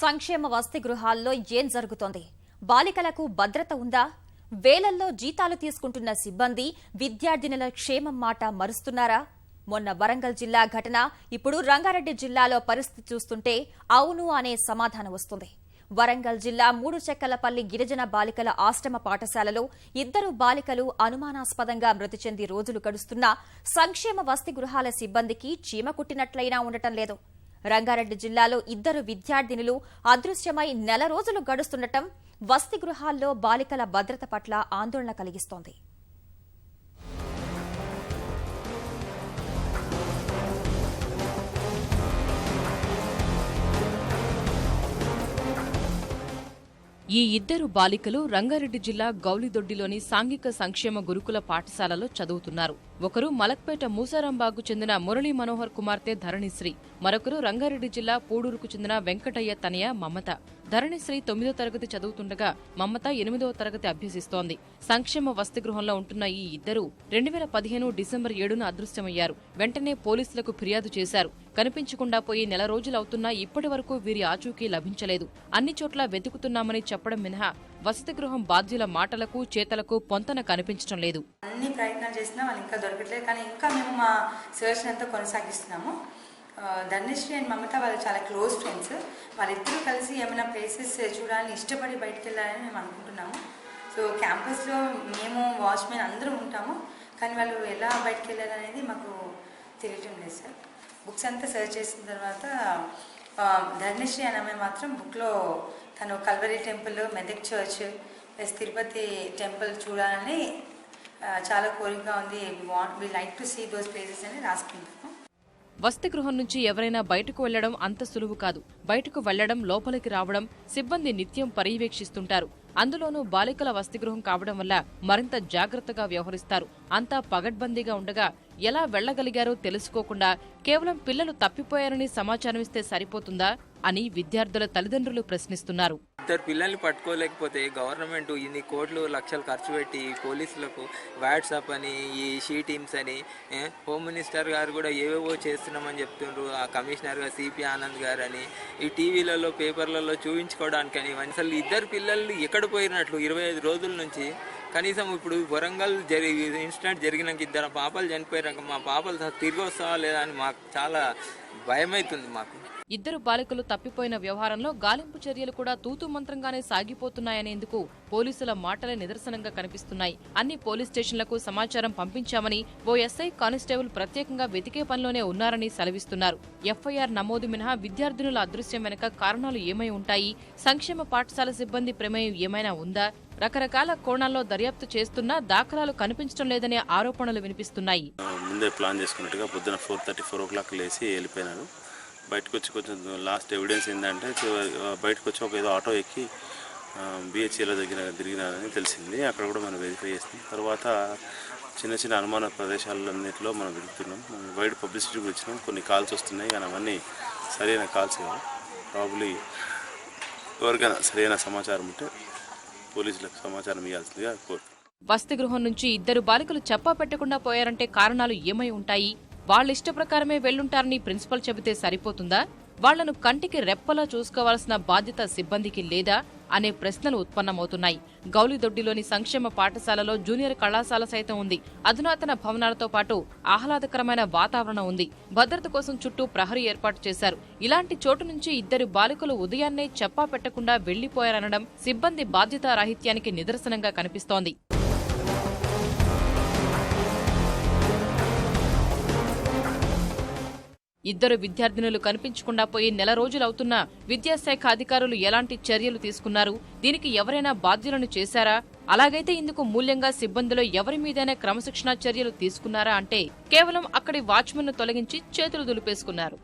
సంక్షేమ వసతి గృహాల్లో ఏం జరుగుతోంది? బాలికలకు భద్రత ఉందా? వేలల్లో జీతాలు తీసుకుంటున్న సిబ్బంది విద్యార్థినుల క్షేమం మాట మరుస్తున్నారా? మొన్న వరంగల్ జిల్లా ఘటన ఇప్పుడు రంగారెడ్డి జిల్లాలో పరిస్థితి చూస్తుంటే అవును అనే సమాధానం వస్తుంది. వరంగల్ జిల్లా మూడు చెక్కలపల్లి గిరిజన బాలికల ఆశ్రమ పాఠశాలలో ఇద్దరు బాలికలు అనుమానాస్పదంగా మృతి చెంది రోజులు గడుస్తున్నా సంక్షేమ వసతి గృహాల సిబ్బందికి చీమ కుట్టినట్లయినా ఉండటం లేదు. రంగారెడ్డి జిల్లాలో ఇద్దరు విద్యార్థినులు అదృశ్యమై నెల రోజులు గడుస్తుండటం వసతి గృహాల్లో బాలికల భద్రత పట్ల ఆందోళన కలిగిస్తోంది. ఈ ఇద్దరు బాలికలు రంగారెడ్డి జిల్లా గౌలిదొడ్డిలోని సాంఘిక సంక్షేమ గురుకుల పాఠశాలలో చదువుతున్నారు. ఒకరు మలక్పేట మూసారాంబాగు చెందిన మురళీ మనోహర్ కుమార్తె ధరణిశ్రీ మరొకరు రంగారెడ్డి జిల్లా పూడూరుకు చెందిన వెంకటయ్య తనయ మమత. ధరణిశ్రీ తొమ్మిదో తరగతి చదువుతుండగా మమత ఎనిమిదవ తరగతి అభ్యసిస్తోంది. సంక్షేమ వసతి గృహంలో ఉంటున్న ఈ ఇద్దరు రెండు వేల పదిహేను డిసెంబర్ ఏడున అదృశ్యమయ్యారు. వెంటనే పోలీసులకు ఫిర్యాదు చేశారు. కనిపించకుండా పోయి నెల రోజులవుతున్నా ఇప్పటి వరకు వీరి ఆచూకీ లభించలేదు. అన్ని చోట్ల వెతుకుతున్నామని చెప్పడం మినహా వసతి గృహం బాధ్యుల మాటలకు చేతలకు పొంతన కనిపించడం లేదు. అన్ని ప్రయత్నాలు చేసినా వాళ్ళు ఇంకా దొరకట్లేదు. కానీ ఇంకా మేము మా సర్చ్ అంతా కొనసాగిస్తున్నాము. ధనశ్రీ అండ్ మమత వాళ్ళు చాలా క్లోజ్ ఫ్రెండ్స్. వాళ్ళిద్దరూ కలిసి ఏమైనా ప్లేసెస్ చూడాలని ఇష్టపడి బయటకు వెళ్ళాలని మేము అనుకుంటున్నాము. సో క్యాంపస్లో మేము వాచ్మెన్ అందరూ ఉంటాము. కానీ వాళ్ళు ఎలా బయటకు వెళ్ళాలనేది మాకు తెలియటం లేదు సార్. బుక్స్ అంతా సర్చ్ చేసిన తర్వాత ఆ, ధనుశ్రీ మాత్రం బుక్లో తను Calvary temple Medak church plus Tirupati temple చూడాలని చాలా కోరికగా ఉంది. Want we like to see those places అని రాసుకుంటాము. వసతి గృహం నుంచి ఎవరైనా బయటకు వెళ్ళడం అంత సులువు కాదు. బయటకు వెళ్ళడం లోపలికి రావడం సిబ్బంది నిత్యం పర్యవేక్షిస్తుంటారు. అందులోనూ బాలికల వసతి గృహం కావడం వల్ల మరింత జాగ్రత్తగా వ్యవహరిస్తారు. అంతా పగడ్బందీగా ఉండగా ఎలా వెళ్ళగలిగారో తెలుసుకోకుండా కేవలం పిల్లలు తప్పిపోయారని సమాచారం ఇస్తే సరిపోతుందా అని విద్యార్థుల తల్లిదండ్రులు ప్రశ్నిస్తున్నారు. ఇద్దరు పిల్లల్ని పట్టుకోలేకపోతే గవర్నమెంట్ ఇన్ని కోట్లు లక్షలు ఖర్చు పెట్టి పోలీసులకు వాట్సాప్ అని ఈ షీ టీమ్స్ అని హోమ్ మినిస్టర్ గారు కూడా ఏవేవో చేస్తున్నామని చెప్తుండ్రు. ఆ కమిషనర్ గారు సిపి ఆనంద్ గారు అని. ఈ టీవీలలో పేపర్లలో చూపించుకోవడానికి అని అసలు ఇద్దరు పిల్లలు ఎక్కడ పోయినట్లు? ఇరవై ఐదు రోజుల నుంచి కనీసం ఇప్పుడు వరంగల్ జరి ఇన్సిడెంట్ జరిగినాక ఇద్దరు పాపలు చనిపోయాక మా పాపలు తిరిగి వస్తావా లేదా అని మాకు చాలా భయమవుతుంది మాకు. ఇద్దరు బాలికలు తప్పిపోయిన వ్యవహారంలో గాలింపు చర్యలు కూడా తూతు మంత్రంగానే సాగిపోతున్నాయనేందుకు పోలీసుల మాటలే నిదర్శనంగా కనిపిస్తున్నాయి. అన్ని పోలీస్ స్టేషన్లకు సమాచారం పంపించామని ఓ ఎస్ఐ కానిస్టేబుల్ ప్రత్యేకంగా వెతికే పనిలోనే ఉన్నారని సెలవిస్తున్నారు. ఎఫ్ఐఆర్ నమోదు మినహా విద్యార్థినుల అదృశ్యం వెనుక కారణాలు ఏమై ఉంటాయి? సంక్షేమ పాఠశాల సిబ్బంది ప్రమేయం ఏమైనా ఉందా? రకరకాల కోణాల్లో దర్యాప్తు చేస్తున్నా దాఖలాలు కనిపించడం లేదనే ఆరోపణలు వినిపిస్తున్నాయి. ముందే ప్లాన్ చేసుకున్నట్టుగా పొద్దున four thirty four o'clock లేచి వెళ్ళిపోయినాను బయటకు వచ్చి కొంచెం లాస్ట్ ఎవిడెన్స్ ఏంటంటే బయటకు వచ్చి ఒక ఏదో ఆటో ఎక్కి బిహెచ్ఏలో దగ్గర తిరిగినారని తెలిసింది. అక్కడ కూడా మనం వెరిఫై చేస్తాం తర్వాత చిన్న చిన్న అనుమాన ప్రదేశాలన్నింటిలో మనం వెతుకుతున్నాం వైడ్ పబ్లిసిటీకి వచ్చినాం. కొన్ని కాల్స్ వస్తున్నాయి. కానీ అవన్నీ సరైన కాల్స్ కావు. ప్రాబ్లీ ఎవరికైనా సరైన సమాచారం ఉంటే పోలీసులకు సమాచారం ఇవ్వాల్సిందిగా కోరు వసతి గృహం నుంచి ఇద్దరు బాలికలు చెప్పా పెట్టకుండా పోయారంటే కారణాలు ఏమై ఉంటాయి? వాళ్ళ ఇష్ట ప్రకారమే వెళ్ళుంటారని ప్రిన్సిపల్ చెబితే సరిపోతుందా? వాళ్ళను కంటికి రెప్పలా చూసుకోవాల్సిన బాధ్యత సిబ్బందికి లేదా? అనే ప్రశ్నలు ఉత్పన్నమవుతున్నాయి. గౌలిదొడ్డిలోని సంక్షేమ పాఠశాలలో జూనియర్ కళాశాల సైతం ఉంది. అధునాతన భవనాలతో పాటు ఆహ్లాదకరమైన వాతావరణం ఉంది. భద్రత కోసం చుట్టూ ప్రహరీ ఏర్పాటు చేశారు. ఇలాంటి చోటు నుంచి ఇద్దరు బాలికలు ఉదయాన్నే చెప్పా పెట్టకుండా వెళ్ళిపోయారనడం సిబ్బంది బాధ్యతారాహిత్యానికి నిదర్శనంగా కనిపిస్తోంది. ఇద్దరు విద్యార్థినులు కనిపించకుండా పోయి నెల రోజులవుతున్నా విద్యాశాఖ అధికారులు ఎలాంటి చర్యలు తీసుకున్నారు? దీనికి ఎవరైనా బాధ్యులను చేశారా? అలాగైతే ఇందుకు మూల్యంగా సిబ్బందిలో ఎవరి మీదైనా క్రమశిక్షణా చర్యలు తీసుకున్నారా అంటే కేవలం అక్కడి వాచ్మెన్ను తొలగించి చేతులు దులిపేసుకున్నారు.